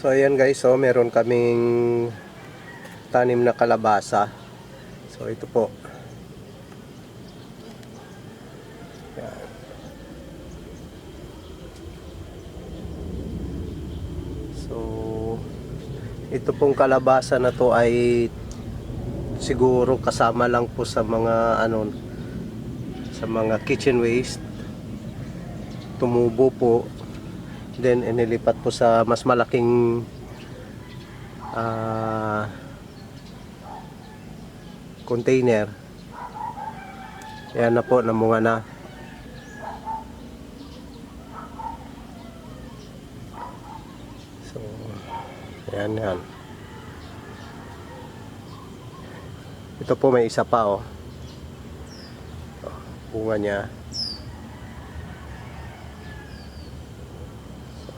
So ayan guys, so meron kaming tanim na kalabasa. So ito po. So ito pong kalabasa na to ay siguro kasama lang po sa mga ano sa mga kitchen waste tumubo po then inilipat po sa mas malaking ah, container. Yan na po namunga na. So yan yan ito po may isa pa oh. Oh, bunga niya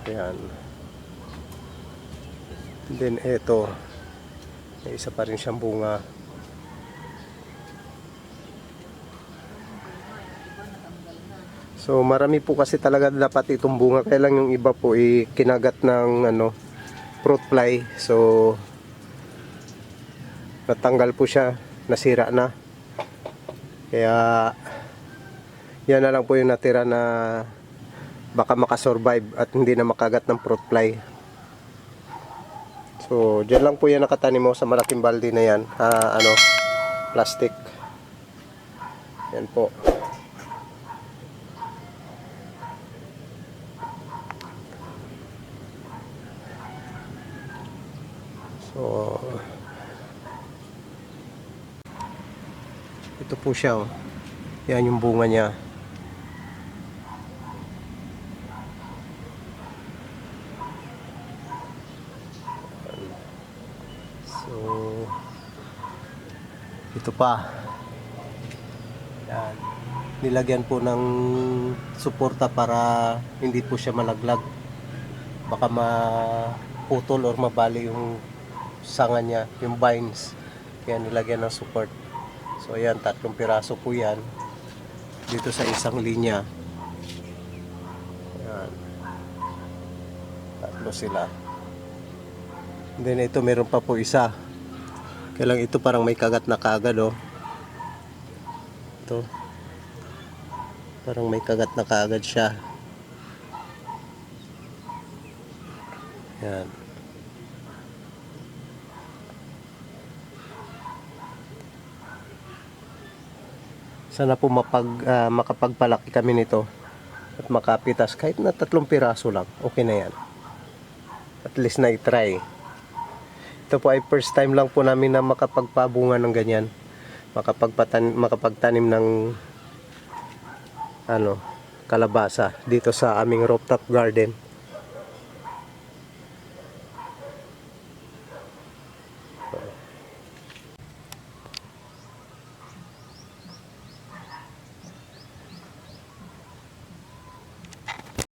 Ayan. Then ito, may isa pa rin siyang bunga. So marami po kasi talaga dapat itong bunga. Kaya lang yung iba po eh, kinagat ng ano, fruit fly. So natanggal po siya, nasira na. Kaya yan na lang po yung natira na baka makasurvive at hindi na makagat ng fruit fly. So, dyan lang po yan nakatanim mo sa malaking balde na yan. Ah, ano, plastic. Yan po. So, ito po siya oh. Yan yung bunga niya. So, ito pa. Yan. Nilagyan po ng suporta para hindi po siya malaglag. Baka maputol or mabali yung sanga niya, yung vines. Kaya nilagyan ng support. So, ayan, tatlong piraso po yan. Dito sa isang linya. Ayan. Tatlo sila. Then ito meron pa po isa. Kailang ito parang may kagat na kaagad oh. Ito. Parang may kagat na kaagad siya. Yan. Sana po mapag, ah, makapagpalaki kami nito at makapitas kahit na tatlong piraso lang. Okay na yan. At least na i-try. Ito po ay first time lang po namin na makapagpabunga ng ganyan. Makapagpatan makapagtanim ng ano, kalabasa dito sa aming rooftop garden.